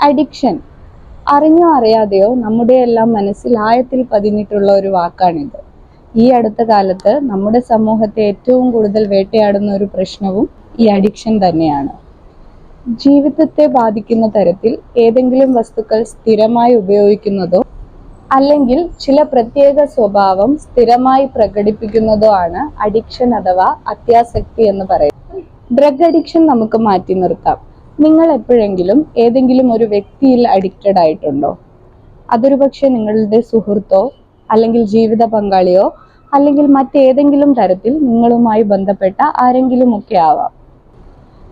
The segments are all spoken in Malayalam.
അഡിക്ഷൻ. അറിഞ്ഞോ അറിയാതെയോ നമ്മുടെ എല്ലാം മനസ്സിൽ ആയത്തിൽ പതിഞ്ഞിട്ടുള്ള ഒരു വാക്കാണിത്. ഈ അടുത്ത കാലത്ത് നമ്മുടെ സമൂഹത്തെ ഏറ്റവും കൂടുതൽ വേട്ടയാടുന്ന ഒരു പ്രശ്നവും ഈ അഡിക്ഷൻ തന്നെയാണ്. ജീവിതത്തെ ബാധിക്കുന്ന തരത്തിൽ ഏതെങ്കിലും വസ്തുക്കൾ സ്ഥിരമായി ഉപയോഗിക്കുന്നതോ അല്ലെങ്കിൽ ചില പ്രത്യേക സ്വഭാവം സ്ഥിരമായി പ്രകടിപ്പിക്കുന്നതോ ആണ് അഡിക്ഷൻ അഥവാ അത്യാസക്തി എന്ന് പറയുന്നത്. ഡ്രഗ് അഡിക്ഷൻ നമുക്ക് മാറ്റി നിർത്താം. നിങ്ങൾ എപ്പോഴെങ്കിലും ഏതെങ്കിലും ഒരു വ്യക്തിയിൽ അഡിക്റ്റഡ് ആയിട്ടുണ്ടോ? അതൊരു പക്ഷേ നിങ്ങളുടെ സുഹൃത്തോ അല്ലെങ്കിൽ ജീവിത പങ്കാളിയോ അല്ലെങ്കിൽ മറ്റേതെങ്കിലും തരത്തിൽ നിങ്ങളുമായി ബന്ധപ്പെട്ട ആരെങ്കിലും ഒക്കെ ആവാം.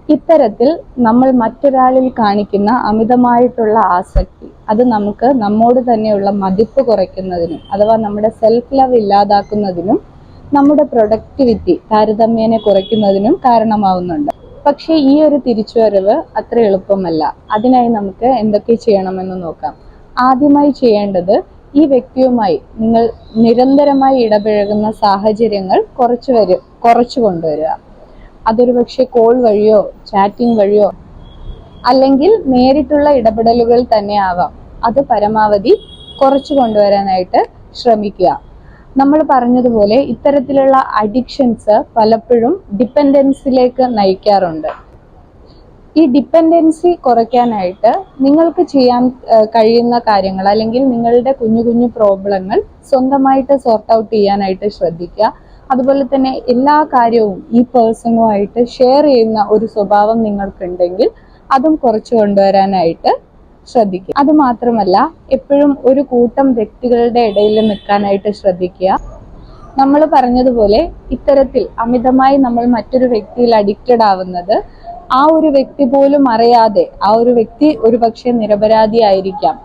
ഇത്തരത്തിൽ നമ്മൾ മറ്റൊരാളിൽ കാണിക്കുന്ന അമിതമായിട്ടുള്ള ആസക്തി അത് നമുക്ക് നമ്മോട് തന്നെയുള്ള മതിപ്പ് കുറയ്ക്കുന്നതിനും അഥവാ നമ്മുടെ സെൽഫ് ലവ് ഇല്ലാതാക്കുന്നതിനും നമ്മുടെ പ്രൊഡക്ടിവിറ്റി താരതമ്യേനെ കുറയ്ക്കുന്നതിനും കാരണമാവുന്നുണ്ട്. പക്ഷേ ഈ ഒരു തിരിച്ചുവരവ് അത്ര എളുപ്പമല്ല. അതിനായി നമുക്ക് എന്തൊക്കെ ചെയ്യണമെന്ന് നോക്കാം. ആദ്യമായി ചെയ്യേണ്ടത് ഈ വ്യക്തിയുമായി നിങ്ങൾ നിരന്തരമായി ഇടപഴകുന്ന സാഹചര്യങ്ങൾ കുറച്ചു വരും കുറച്ചു കൊണ്ടുവരിക. അതൊരു പക്ഷേ കോൾ വഴിയോ ചാറ്റിംഗ് വഴിയോ അല്ലെങ്കിൽ നേരിട്ടുള്ള ഇടപെടലുകൾ തന്നെ ആവാം. അത് പരമാവധി കുറച്ചു കൊണ്ടുവരാനായിട്ട് ശ്രമിക്കുക. നമ്മൾ പറഞ്ഞതുപോലെ ഇത്തരത്തിലുള്ള അഡിക്ഷൻസ് പലപ്പോഴും ഡിപ്പെൻഡൻസിലേക്ക് നയിക്കാറുണ്ട്. ഈ ഡിപ്പെൻഡൻസി കുറയ്ക്കാനായിട്ട് നിങ്ങൾക്ക് ചെയ്യാൻ കഴിയുന്ന കാര്യങ്ങൾ അല്ലെങ്കിൽ നിങ്ങളുടെ കുഞ്ഞു കുഞ്ഞു പ്രോബ്ലങ്ങൾ സ്വന്തമായിട്ട് സോർട്ട് ഔട്ട് ചെയ്യാനായിട്ട് ശ്രദ്ധിക്കുക. അതുപോലെ തന്നെ എല്ലാ കാര്യവും ഈ പേഴ്സണുമായിട്ട് ഷെയർ ചെയ്യുന്ന ഒരു സ്വഭാവം നിങ്ങൾക്കുണ്ടെങ്കിൽ അതും കുറച്ച് കൊണ്ടുവരാനായിട്ട് ശ്രദ്ധിക്കുക. അത് മാത്രമല്ല എപ്പോഴും ഒരു കൂട്ടം വ്യക്തികളുടെ ഇടയിൽ നിൽക്കാനായിട്ട് ശ്രദ്ധിക്കുക. നമ്മൾ പറഞ്ഞതുപോലെ ഇത്തരത്തിൽ അമിതമായി നമ്മൾ മറ്റൊരു വ്യക്തിയിൽ അഡിക്റ്റഡ് ആവുന്നത് ആ ഒരു വ്യക്തി പോലും അറിയാതെ ആ ഒരു വ്യക്തി ഒരു പക്ഷേ നിരപരാധി ആയിരിക്കാം.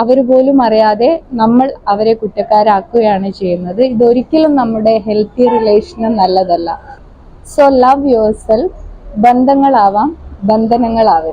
അവർ പോലും അറിയാതെ നമ്മൾ അവരെ കുറ്റക്കാരാക്കുകയാണ് ചെയ്യുന്നത്. ഇതൊരിക്കലും നമ്മുടെ ഹെൽത്തി റിലേഷന് നല്ലതല്ല. സോ ലവ് യുവർ സെൽഫ് ബന്ധങ്ങളാവാം ബന്ധനങ്ങളാവരുത്.